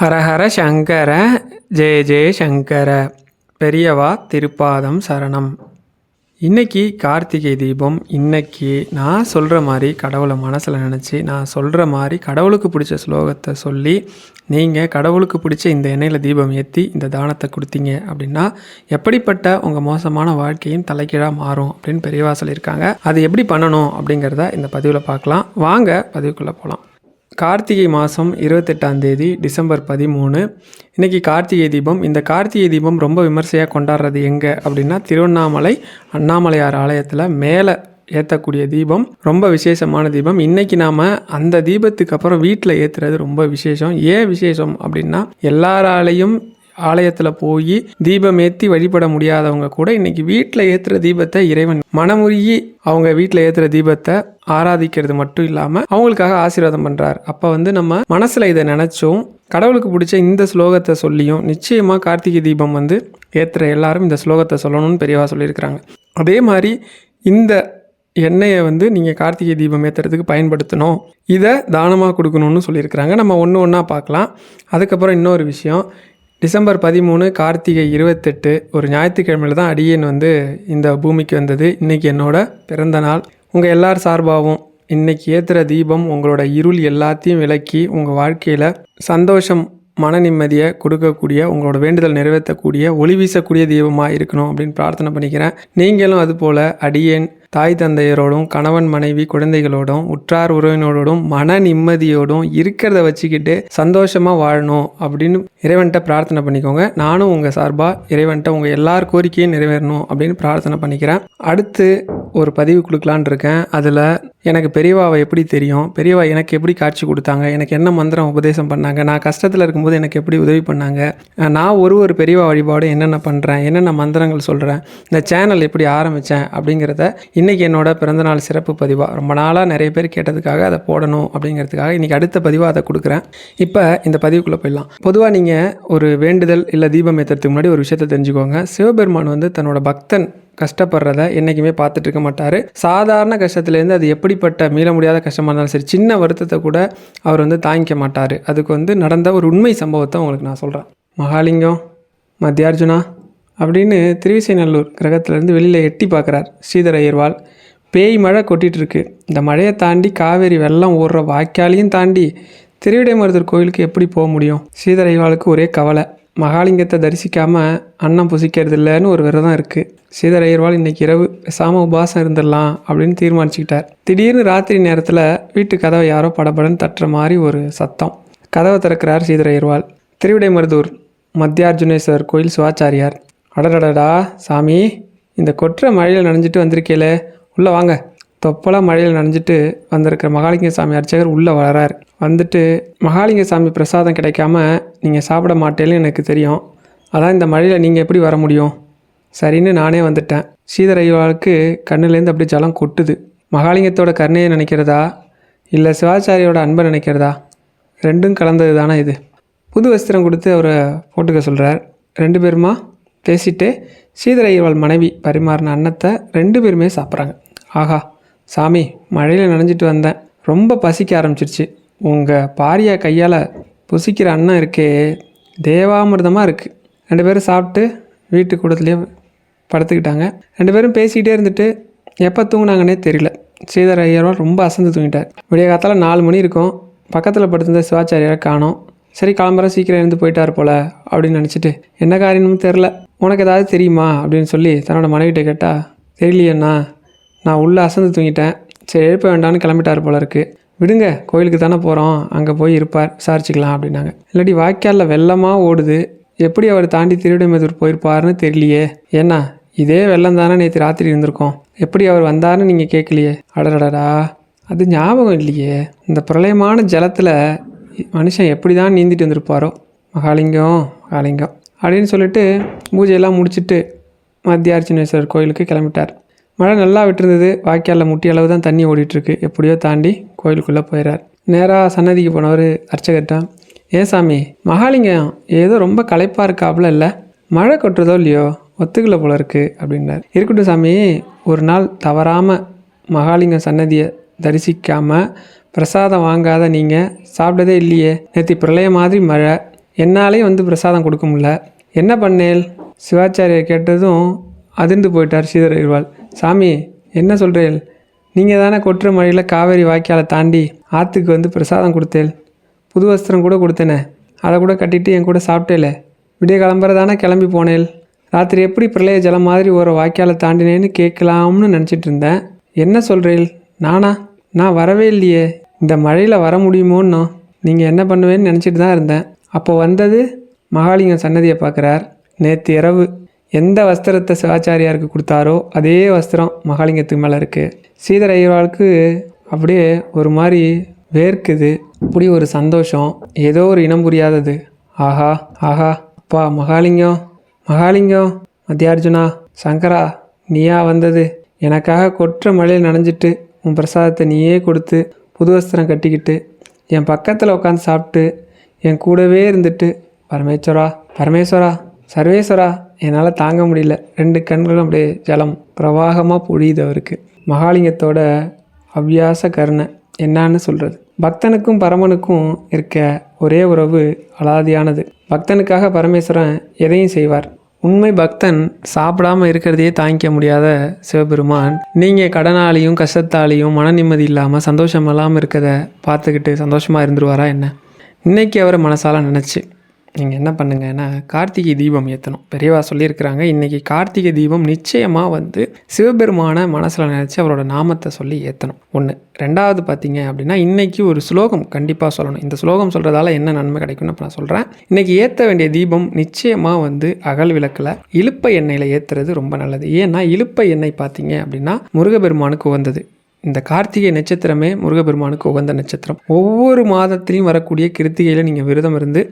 ஹரஹர சங்கர ஜெய ஜெய சங்கர. பெரியவா திருப்பாதம் சரணம். இன்றைக்கி கார்த்திகை தீபம் இன்னைக்கு நான் சொல்கிற மாதிரி கடவுளை மனசில் நினச்சி நான் சொல்கிற மாதிரி கடவுளுக்கு பிடிச்ச ஸ்லோகத்தை சொல்லி நீங்கள் கடவுளுக்கு பிடிச்ச இந்த எண்ணெயில் தீபம் ஏற்றி இந்த தானத்தை கொடுத்தீங்க அப்படின்னா எப்படிப்பட்ட உங்கள் மோசமான வாழ்க்கையும் தலைக்கீழாக மாறும் அப்படின்னு பெரியவா சொல்லியிருக்காங்க. அது எப்படி பண்ணணும் அப்படிங்கிறத இந்த பதிவில் பார்க்கலாம். வாங்க பதிவுக்குள்ளே போகலாம் கார்த்திகை மாதம் இருபத்தெட்டாம் தேதி டிசம்பர் பதிமூணு. இன்றைக்கி கார்த்திகை தீபம். இந்த கார்த்திகை தீபம் ரொம்ப விமர்சையாக கொண்டாடுறது எங்கே அப்படின்னா திருவண்ணாமலை அண்ணாமலையார் ஆலயத்தில் மேலே ஏற்றக்கூடிய தீபம். ரொம்ப விசேஷமான தீபம். இன்றைக்கி நாம் அந்த தீபத்துக்கு அப்புறம் வீட்டில் ஏற்றுறது ரொம்ப விசேஷம். ஏன் விசேஷம் அப்படின்னா எல்லாராலையும் ஆலயத்தில் போய் தீபம் ஏற்றி வழிபட முடியாதவங்க கூட இன்னைக்கு வீட்டில் ஏற்றுற தீபத்தை இறைவன் மனமுருகி அவங்க வீட்டில் ஏற்றுற தீபத்தை ஆராதிக்கிறது மட்டும் இல்லாமல் அவங்களுக்காக ஆசீர்வாதம் பண்ணுறார் அப்போ வந்து நம்ம மனசில் இதை நினச்சோம். கடவுளுக்கு பிடிச்ச இந்த ஸ்லோகத்தை சொல்லியும் நிச்சயமாக கார்த்திகை தீபம் வந்து ஏற்றுற எல்லாரும் இந்த ஸ்லோகத்தை சொல்லணும்னு பெரியவா சொல்லியிருக்கிறாங்க. அதே மாதிரி இந்த எண்ணெயை வந்து நீங்கள் கார்த்திகை தீபம் ஏற்றுறதுக்கு பயன்படுத்தணும். இதை தானமாக கொடுக்கணும்னு சொல்லியிருக்கிறாங்க. நம்ம ஒன்று ஒன்றா பார்க்கலாம். அதுக்கப்புறம் இன்னொரு விஷயம். டிசம்பர் பதிமூணு கார்த்திகை இருபத்தெட்டு ஒரு ஞாயிற்றுக்கிழமையில் தான் அடியேன் வந்து இந்த பூமிக்கு வந்தது. இன்றைக்கி என்னோட பிறந்த நாள். உங்கள் எல்லார் சார்பாகவும் இன்றைக்கி ஏற்றுற தீபம் உங்களோட இருள் எல்லாத்தையும் விளக்கி உங்கள் வாழ்க்கையில் சந்தோஷம் மன நிம்மதியை கொடுக்கக்கூடிய உங்களோட வேண்டுதல் நிறைவேற்றக்கூடிய ஒளி வீசக்கூடிய தீபமாக இருக்கணும் அப்படின்னு பிரார்த்தனை பண்ணிக்கிறேன். நீங்களும் அதுபோல் அடியேன் தாய் தந்தையரோடும் கணவன் மனைவி குழந்தைகளோடும் உற்றார் உறவினரோடும் மன நிம்மதியோடும் இருக்கிறத வச்சுக்கிட்டு சந்தோஷமாக வாழணும் அப்படின்னு இறைவன்கிட்ட பிரார்த்தனை பண்ணிக்கோங்க. நானும் உங்கள் சார்பாக இறைவன்கிட்ட உங்கள் எல்லார் கோரிக்கையும் நிறைவேறணும் அப்படின்னு பிரார்த்தனை பண்ணிக்கிறேன். அடுத்து ஒரு பதிவு கொடுக்கலான் இருக்கேன். அதில் எனக்கு பெரியவாவை எப்படி தெரியும்? பெரியவா எனக்கு எப்படி காட்சி கொடுத்தாங்க? எனக்கு என்ன மந்திரம் உபதேசம் பண்ணாங்க? நான் கஷ்டத்தில் இருக்கும்போது எனக்கு எப்படி உதவி பண்ணாங்க? நான் ஒரு ஒரு பெரியவா வழிபாடு என்னென்ன பண்ணுறேன் என்னென்ன மந்திரங்கள் சொல்கிறேன் இந்த சேனல் எப்படி ஆரம்பித்தேன் அப்படிங்கிறத இன்றைக்கி என்னோட பிறந்தநாள் சிறப்பு பதிவாக ரொம்ப நாளாக நிறைய பேர் கேட்டதுக்காக அதை போடணும் அப்படிங்கிறதுக்காக இன்றைக்கி அடுத்த பதிவாக அதை கொடுக்குறேன். இப்போ இந்த பதிவுக்குள்ளே போயிடலாம். பொதுவாக நீங்கள் ஒரு வேண்டுதல் இல்லை தீபம் ஏற்றுறதுக்கு முன்னாடி ஒரு விஷயத்தை தெரிஞ்சுக்கோங்க. சிவபெருமான் வந்து தன்னோட பக்தன் கஷ்டப்படுறத என்றைக்குமே பார்த்துட்டு இருக்க மாட்டார். சாதாரண கஷ்டத்துலேருந்து அது எப்படிப்பட்ட மீள முடியாத கஷ்டமாக இருந்தாலும் சரி சின்ன வருத்தத்தை கூட அவர் வந்து தாங்கிக்க மாட்டார். அதுக்கு வந்து நடந்த ஒரு உண்மை சம்பவத்தை உங்களுக்கு நான் சொல்கிறேன் மகாலிங்கம் மத்தியார்ஜுனா அப்படின்னு திருவிசைநல்லூர் கிரகத்திலேருந்து வெளியில் எட்டி பார்க்குறார் ஸ்ரீதர் ஐயர்வாள் பேய் மழை கொட்டிகிட்டு இருக்கு இந்த மழையை தாண்டி காவேரி வெள்ளம் ஓடுற வாய்க்காலையும் தாண்டி திருவிடைமருதர் கோயிலுக்கு எப்படி போக முடியும்? ஸ்ரீதர் ஐயர்வாளுக்கு ஒரே கவலை. மகாலிங்கத்தை தரிசிக்காமல் அன்னம் புசிக்கிறது இல்லைன்னு ஒரு விரதம் இருக்குது சீதர் ஐயர்வால் இன்னைக்கு இரவு சாம உபாசம் இருந்துடலாம் அப்படின்னு தீர்மானிச்சுக்கிட்டார். திடீர்னு ராத்திரி நேரத்தில் வீட்டு கதவை யாரோ படபடன்னு தட்டுற மாதிரி ஒரு சத்தம். கதவை திறக்கிறார் சீதர் ஐயர்வால் திருவிடை திருவிடைமருதூர் மத்தியார்ஜுனேஸ்வரர் கோயில் சிவாச்சாரியார். அடடடடா சாமி இந்த கொற்ற மழையில் நனைஞ்சிட்டு வந்திருக்கேலே உள்ளே வாங்க. தொப்பலாக மழையில் நனைஞ்சிட்டு வந்திருக்கிற மகாலிங்க சாமி அர்ச்சகர் உள்ளே வரார். வந்துட்டு மகாலிங்க சாமி பிரசாதம் கிடைக்காம நீங்கள் சாப்பிட மாட்டேன்னு எனக்கு தெரியும். அதான் இந்த மழையில் நீங்கள் எப்படி வர முடியும்? சரின்னு நானே வந்துட்டேன். ஸ்ரீதர் கண்ணுலேருந்து அப்படியே ஜலம் கொட்டுது. மகாலிங்கத்தோட கருணையை நினைக்கிறதா? இல்லை சிவாச்சாரியோட அன்பை நினைக்கிறதா? ரெண்டும் கலந்தது தானே இது? புது வஸ்திரம் கொடுத்து அவரை போட்டுக்க சொல்கிறார் ரெண்டு பேருமா? பேசிட்டு சீதரையவாள் மனைவி பரிமாறின அன்னத்தை ரெண்டு பேருமே சாப்பிட்றாங்க. ஆஹா. சாமி மழையில் நனைஞ்சிட்டு வந்தேன். ரொம்ப பசிக்க ஆரம்பிச்சிருச்சு. உங்கள் பாரியா கையால் புசிக்கிற அண்ணன் இருக்கே தேவாமிர்தமாக இருக்குது ரெண்டு பேரும் சாப்பிட்டு வீட்டு கூடத்துலேயே படுத்துக்கிட்டாங்க. ரெண்டு பேரும் பேசிக்கிட்டே இருந்துட்டு எப்போ தூங்கினாங்கன்னே தெரியல. ஸ்ரீதர் ஐயரும் ரொம்ப அசந்து தூங்கிட்டார். விடிய காலத்தில் நாலு மணி இருக்கும். பக்கத்தில் படுத்திருந்த சிவாச்சாரியாரை காணோம். சரி கிளம்புற சீக்கிரம் எழுந்து போயிட்டார் போல அப்படின்னு நினச்சிட்டு என்ன காரியம்னு தெரில உனக்கு ஏதாவது தெரியுமா அப்படின்னு சொல்லி தன்னோட மனைவிட்ட கேட்டால் தெரியலையண்ணா நான் உள்ளே அசந்து தூங்கிட்டேன். சரி எழுப்ப வேண்டாம்னு கிளம்பிட்டார் போல இருக்குது விடுங்க கோயிலுக்கு தானே போகிறோம் அங்கே போய் இருப்பார் விசாரிச்சுக்கலாம் அப்படின்னாங்க. இல்லாட்டி வாய்க்காலில் வெள்ளமாக ஓடுது. எப்படி அவர் தாண்டி திருவிடமேதூர் போயிருப்பாருன்னு தெரியலையே. ஏன்னா இதே வெள்ளம் தானே நேற்று ராத்திரி இருந்திருக்கோம். எப்படி அவர் வந்தாருன்னு நீங்கள் கேட்கலையே. அடடடா அது ஞாபகம் இல்லையே. இந்த பிரளயமான ஜலத்தில் மனுஷன் எப்படி தான் நீந்திட்டு வந்திருப்பாரோ. மகாலிங்கம் மகாலிங்கம் அப்படின்னு சொல்லிட்டு பூஜையெல்லாம் முடிச்சுட்டு மத்தியார்ச்சனேஸ்வரர் கோயிலுக்கு கிளம்பிட்டார். மழை நல்லா விட்டுருந்தது. வாய்க்காலில் முட்டி அளவு தான் தண்ணி ஓடிட்டுருக்கு. எப்படியோ தாண்டி கோயிலுக்குள்ளே போயிடார் நேராக சன்னதிக்கு போனவர் அர்ச்சகர்கிட்ட ஏன் சாமி மகாலிங்கம் ஏதோ ரொம்ப களைப்பாக இருக்காப்புல இல்லை? மழை கொட்டுறதோ இல்லையோ? ஒத்துக்கல போல இருக்கு. அப்படின்னார். இருக்கட்டும் சாமி ஒரு நாள் தவறாமல் மகாலிங்கம் சன்னதியை தரிசிக்காமல் பிரசாதம் வாங்காத நீங்கள் சாப்பிட்டதே இல்லையே? நேற்று பிரளய மாதிரி மழை. என்னாலேயும் வந்து பிரசாதம் கொடுக்க முடில என்ன பண்ணேல்? சிவாச்சாரியர் கேட்டதும் அதிர்ந்து போயிட்டார் ஸ்ரீதர் அகர்வால் சாமி என்ன சொல்கிறேன் நீங்கள் தானே கொட்டுற மழையில் காவேரி வாய்க்காலை தாண்டி ஆற்றுக்கு வந்து பிரசாதம் கொடுத்தேன் புது வஸ்திரம் கூட கொடுத்தேனே. அதை கூட கட்டிட்டு என் கூட சாப்பிட்டேல விடிய கிளம்புற தானே கிளம்பி போனேன் ராத்திரி எப்படி பிரளய ஜலம் மாதிரி ஒரு வாய்க்காலை தாண்டினேன்னு கேட்கலாம்னு நினச்சிட்டு இருந்தேன். என்ன சொல்கிறீள் நானா? நான் வரவே இல்லையே. இந்த மழையில் வர முடியுமோன்னோ நீங்கள் என்ன பண்ணுவேன்னு நினச்சிட்டு தான் இருந்தேன். அப்போ வந்தது மகாலிங்கம் சன்னதியை பார்க்குறார். நேற்று இரவு. எந்த வஸ்திரத்தை சிவாச்சாரியாருக்கு கொடுத்தாரோ அதே வஸ்திரம் மகாலிங்கத்துக்கு மேலே இருக்குது ஸ்ரீதர் ஐயர்வாளுக்கு அப்படியே ஒரு மாதிரி வேர்க்குது. அப்படி ஒரு சந்தோஷம். ஏதோ ஒரு இனம் புரியாதது. ஆஹா ஆஹா. அப்பா மகாலிங்கம் மகாலிங்கம். மத்தியார்ஜுனா சங்கரா நீயா வந்தது. எனக்காக கொற்ற மழையில் நனைஞ்சிட்டு உன் பிரசாதத்தை நீயே கொடுத்து புது வஸ்திரம் கட்டிக்கிட்டு என் பக்கத்தில் உட்காந்து சாப்பிட்டு என் கூடவே இருந்துட்டு பரமேஸ்வரா பரமேஸ்வரா சர்வேஸ்வரா. என்னால் தாங்க முடியல. ரெண்டு கண்களும் அப்படியே ஜலம் பிரவாகமாக பொழியுது அவருக்கு. மகாலிங்கத்தோட அவ்வியாச கருணை என்னான்னு சொல்கிறது பக்தனுக்கும் பரமனுக்கும் இருக்க ஒரே உறவு அலாதியானது. பக்தனுக்காக பரமேஸ்வரன் எதையும் செய்வார். உண்மை பக்தன் சாப்பிடாமல் இருக்கிறதையே தாங்கிக்க முடியாத சிவபெருமான் நீங்கள் கடனாலையும் கஷ்டத்தாலையும் மன நிம்மதி இல்லாமல் சந்தோஷம் இல்லாமல் இருக்கதை பார்த்துக்கிட்டு சந்தோஷமாக இருந்துருவாரா என்ன? இன்னைக்கு அவரை மனசால நினச்சி. நீங்கள் என்ன பண்ணுங்கன்னா கார்த்திகை தீபம் ஏற்றணும் பெரியவா சொல்லியிருக்கிறாங்க இன்றைக்கி கார்த்திகை தீபம் நிச்சயமாக வந்து சிவபெருமான மனசில் நினச்சி அவரோட நாமத்தை சொல்லி ஏற்றணும் ஒன்று ரெண்டாவது பார்த்தீங்க அப்படின்னா இன்றைக்கி ஒரு ஸ்லோகம் கண்டிப்பாக சொல்லணும். இந்த ஸ்லோகம் சொல்கிறதால என்ன நன்மை கிடைக்கும்னு இப்போ நான் சொல்கிறேன் இன்றைக்கி ஏற்ற வேண்டிய தீபம் நிச்சயமாக வந்து அகல் விளக்கில் இழுப்ப எண்ணெயில் ஏற்றுறது ரொம்ப நல்லது. ஏன்னா இழுப்ப எண்ணெய் பார்த்தீங்க அப்படின்னா முருகபெருமானுக்கு உகந்தது. இந்த கார்த்திகை நட்சத்திரமே முருகப்பெருமானுக்கு உகந்த நட்சத்திரம். ஒவ்வொரு மாதத்திலையும் வரக்கூடிய கிருத்திகையில் நீங்கள் விரதம் இருந்து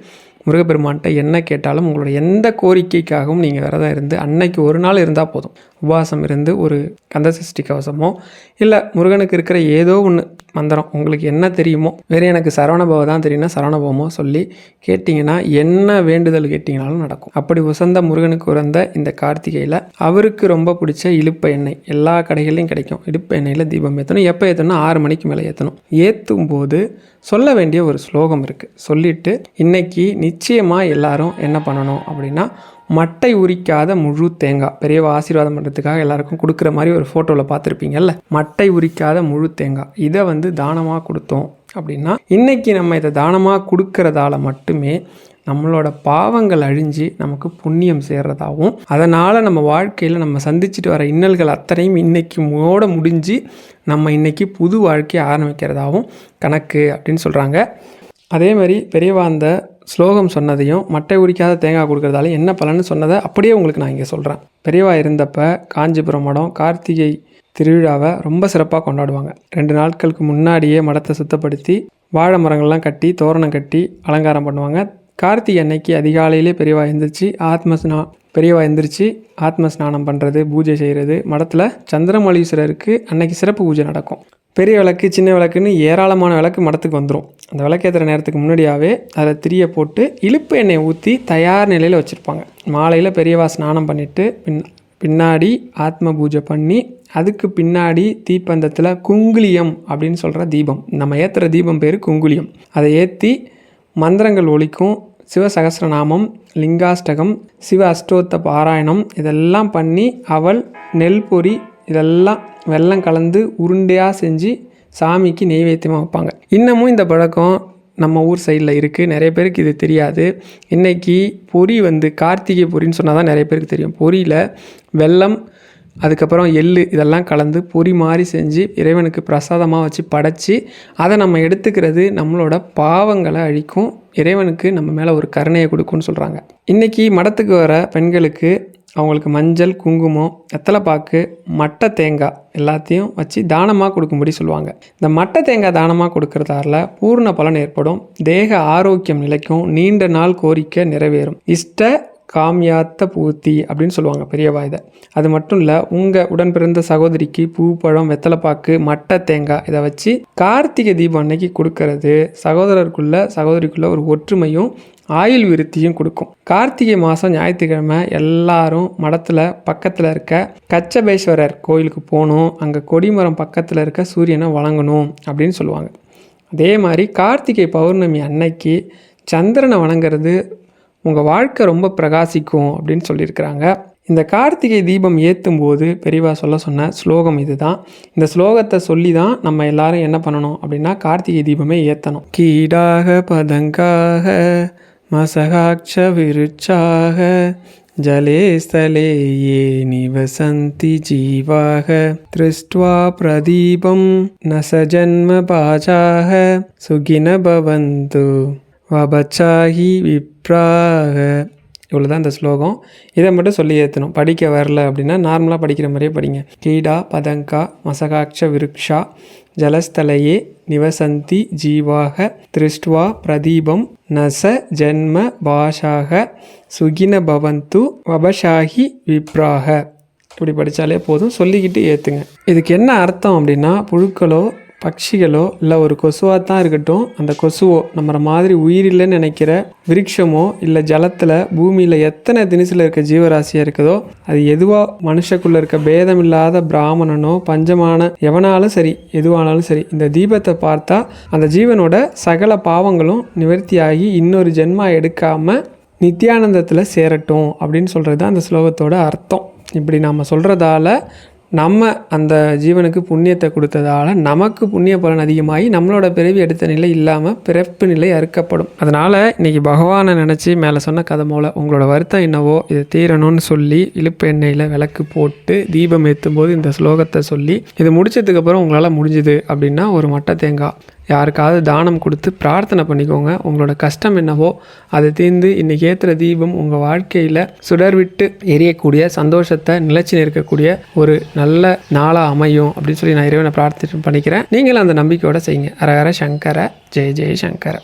முருகப்பெருமான்கிட்ட என்ன கேட்டாலும் உங்களோட எந்த கோரிக்கைக்காகவும் நீங்கள் விரதம் இருந்து அன்னைக்கு ஒரு நாள் இருந்தால் போதும். உபவாசம் இருந்து ஒரு கந்தசஷ்டி கவசமோ இல்லை முருகனுக்கு இருக்கிற ஏதோ ஒன்று மந்திரம். உங்களுக்கு என்ன தெரியுமோ? வேறு எனக்கு சரவணபவ தான் தெரியும்னா சரவணபவமோ சொல்லி கேட்டிங்கன்னா என்ன வேண்டுதல் கேட்டிங்கனாலும் நடக்கும். அப்படி உசந்த முருகனுக்கு உறந்த இந்த கார்த்திகையில் அவருக்கு ரொம்ப பிடிச்ச இழுப்ப எண்ணெய். எல்லா கடைகள்லையும் கிடைக்கும். இழுப்ப எண்ணெயில் தீபம் ஏற்றணும் எப்போ ஏற்றணும் ஆறு மணிக்கு மேலே ஏற்றணும் ஏற்றும் போது சொல்ல வேண்டிய ஒரு ஸ்லோகம் இருக்குது சொல்லிவிட்டு இன்னைக்கு நிச்சயமாக எல்லாரும் என்ன பண்ணணும் அப்படின்னா மட்டை உரிக்காத முழு தேங்காய். பெரியவா ஆசீர்வாதம் பண்ணுறதுக்காக எல்லாருக்கும் கொடுக்குற மாதிரி ஒரு ஃபோட்டோவில் பார்த்துருப்பீங்கல்ல? மட்டை உரிக்காத முழு தேங்காய். இதை வந்து தானமாக கொடுத்தோம் அப்படின்னா இன்னைக்கு நம்ம இதை தானமாக கொடுக்கறதால மட்டுமே நம்மளோட பாவங்கள் அழிஞ்சு நமக்கு புண்ணியம் சேர்றதாகவும் அதனால் நம்ம வாழ்க்கையில் நம்ம சந்திச்சுட்டு வர இன்னல்கள் அத்தனையும் இன்னைக்கு மோட முடிஞ்சு நம்ம இன்னைக்கு புது வாழ்க்கையை ஆரம்பிக்கிறதாகவும் கணக்கு அப்படின்னு சொல்கிறாங்க அதே மாதிரி பெரியவா அந்த ஸ்லோகம் சொன்னதையும் மட்டை உரிக்காத தேங்காய் கொடுக்கறதால என்ன பலன்னு சொன்னதை அப்படியே உங்களுக்கு நான் இங்கே சொல்கிறேன் பெரியவா இருந்தப்ப காஞ்சிபுரம் மடம் கார்த்திகை திருவிழாவை ரொம்ப சிறப்பாக கொண்டாடுவாங்க. ரெண்டு நாட்களுக்கு முன்னாடியே மடத்தை சுத்தப்படுத்தி வாழை மரங்கள்லாம் கட்டி தோரணம் கட்டி அலங்காரம் பண்ணுவாங்க. கார்த்திகை அன்னைக்கு அதிகாலையிலே பெரியவா எழுந்திரிச்சு ஆத்ம ஸ்நா பெரியவா எந்திரிச்சு ஆத்ம ஸ்நானம் பண்ணுறது பூஜை செய்கிறது மடத்தில் சந்திரமலீஸ்வரருக்கு அன்னைக்கு சிறப்பு பூஜை நடக்கும். பெரிய விளக்கு சின்ன விளக்குன்னு ஏராளமான விளக்கு மடத்துக்கு வந்துடும் அந்த விளக்கேற்றுற நேரத்துக்கு முன்னாடியாகவே அதில் திரியை போட்டு இழுப்பு எண்ணெயை ஊற்றி தயார் நிலையில் வச்சுருப்பாங்க. மாலையில் பெரியவா ஸ்நானம் பண்ணிவிட்டு பின் பின்னாடி ஆத்ம பூஜை பண்ணி அதுக்கு பின்னாடி தீப்பந்தத்தில் குங்குலியம் அப்படின்னு சொல்கிற தீபம். நம்ம ஏற்றுற தீபம் பேர் குங்குலியம் அதை ஏற்றி மந்திரங்கள் ஒழிக்கும் சிவசகசிரநாமம் லிங்காஷ்டகம் சிவ அஷ்டோத்த பாராயணம் இதெல்லாம் பண்ணி அவள் நெல் பொறி இதெல்லாம் வெள்ளம் கலந்து உருண்டையாக செஞ்சு சாமிக்கு நெய்வேத்தியமாக வைப்பாங்க. இன்னமும் இந்த பழக்கம் நம்ம ஊர் சைடில் இருக்குது நிறைய பேருக்கு இது தெரியாது. இன்றைக்கி பொரி வந்து கார்த்திகை பொரின்னு சொன்னால் தான் நிறைய பேருக்கு தெரியும். பொரியில் வெல்லம் அதுக்கப்புறம் எள்ளு இதெல்லாம் கலந்து பொரி மாதிரி செஞ்சு இறைவனுக்கு பிரசாதமாக வச்சு படைச்சி அதை நம்ம எடுத்துக்கிறது நம்மளோட பாவங்களை அழிக்கும். இறைவனுக்கு நம்ம மேலே ஒரு கருணையை கொடுக்கும்னு சொல்கிறாங்க இன்றைக்கி மடத்துக்கு வர பெண்களுக்கு அவங்களுக்கு மஞ்சள் குங்குமம் வெத்தலைப்பாக்கு மட்டை தேங்காய் எல்லாத்தையும் வச்சு தானமாக கொடுக்கும்படி சொல்லுவாங்க. இந்த மட்டை தேங்காய் தானமாக கொடுக்கறதால பூர்ண பலன் ஏற்படும். தேக ஆரோக்கியம் நிலைக்கும் நீண்ட நாள் கோரிக்கை நிறைவேறும். இஷ்ட காமியாத்த பூர்த்தி அப்படின்னு சொல்லுவாங்க பெரியவா இதை. அது மட்டும் இல்லை உங்கள் உடன் பிறந்த சகோதரிக்கு பூ பழம் வெத்தலைப்பாக்கு மட்டை தேங்காய் இதை வச்சு கார்த்திகை தீபம் அன்னைக்கு கொடுக்கறது. சகோதரருக்குள்ள சகோதரிக்குள்ள ஒரு ஒற்றுமையும் ஆயுள் விருத்தியும் கொடுக்கும். கார்த்திகை மாதம் ஞாயிற்றுக்கிழமை எல்லாரும் மடத்தில் பக்கத்தில் இருக்க கச்சபேஸ்வரர் கோயிலுக்கு போகணும். அங்கே கொடிமரம் பக்கத்தில் இருக்க சூரியனை வணங்கணும் அப்படின்னு சொல்லுவாங்க. அதே மாதிரி கார்த்திகை பௌர்ணமி அன்னைக்கு சந்திரனை வணங்குறது உங்கள் வாழ்க்கை ரொம்ப பிரகாசிக்கும் அப்படின்னு சொல்லியிருக்கிறாங்க. இந்த கார்த்திகை தீபம் ஏற்றும் போது பெரியவா சொல்ல சொன்ன ஸ்லோகம் இதுதான். இந்த ஸ்லோகத்தை சொல்லி தான் நம்ம எல்லாரும் என்ன பண்ணணும் அப்படின்னா கார்த்திகை தீபமே ஏற்றணும் கீடாக பதங்காக மசகாட்ச விருட்சாக ஜலே ஸ்தலே ஏ நிவசந்தி ஜீவாக திருஷ்டுவா பிரதீபம் நசஜன்ம பாஜாக சுகின பவந்து வபச்சாஹி விப்ராக. இவ்வளோ தான் இந்த ஸ்லோகம். இதை மட்டும் சொல்லி ஏற்றணும் படிக்க வரல அப்படின்னா நார்மலாக படிக்கிற மாதிரியே படிங்க. கீடா பதங்கா மசகாட்ச விருக்ஷா ஜலஸ்தலையே நிவசந்தி ஜீவாக திருஷ்டுவா பிரதீபம் நச ஜென்ம பாஷாக சுகின பவந்து வபஷாகி விப்ராக. இப்படி படித்தாலே போதும். சொல்லிக்கிட்டு ஏற்றுங்க இதுக்கு என்ன அர்த்தம் அப்படின்னா புழுக்களோ பட்சிகளோ இல்லை ஒரு கொசுவாக தான் இருக்கட்டும் அந்த கொசுவோ நம்மள மாதிரி உயிரில்லைன்னு நினைக்கிற விருட்சமோ இல்லை ஜலத்தில் பூமியில் எத்தனை தினசில் இருக்க ஜீவராசியாக இருக்குதோ அது எதுவாக மனுஷக்குள்ளே இருக்க பேதம் இல்லாத பிராமணனோ பஞ்சமான எவனாலும் சரி எதுவானாலும் சரி இந்த தீபத்தை பார்த்தா அந்த ஜீவனோட சகல பாவங்களும் நிவர்த்தியாகி இன்னொரு ஜென்மா எடுக்காமல் நித்யானந்தத்தில் சேரட்டும் அப்படின்னு சொல்கிறது தான் அந்த ஸ்லோகத்தோட அர்த்தம். இப்படி நாம் சொல்கிறதால நம்ம அந்த ஜீவனுக்கு புண்ணியத்தை கொடுத்ததால நமக்கு புண்ணிய பலன் அதிகமாகி நம்மளோட பிறவி எடுத்த நிலை இல்லாமல் பிறப்பு நிலை அறுக்கப்படும். அதனால் இன்னைக்கு பகவானை நினச்சி மேலே சொன்ன கதை போல் உங்களோட வருத்தம் என்னவோ இது தீரணும்னு சொல்லி இழுப்பு எண்ணெயில் விளக்கு போட்டு தீபம் ஏற்றும் போது இந்த ஸ்லோகத்தை சொல்லி இது முடிச்சதுக்கப்புறம் உங்களால் முடிஞ்சுது அப்படின்னா ஒரு மட்டை தேங்காய் யாருக்காவது தானம் கொடுத்து பிரார்த்தனை பண்ணிக்கோங்க. உங்களோட கஷ்டம் என்னவோ அதை தீர்ந்து இன்றைக்கி ஏற்றுற தீபம் உங்கள் வாழ்க்கையில் சுடர்விட்டு எரியக்கூடிய சந்தோஷத்தை நிலைச்சி நிற்கக்கூடிய ஒரு நல்ல நாளாக அமையும் அப்படின்னு சொல்லி நான் இறைவனை பிரார்த்தனை பண்ணிக்கிறேன். நீங்களும் அந்த நம்பிக்கையோட செய்யுங்க. அரகர சங்கர ஜெய ஜெய சங்கர.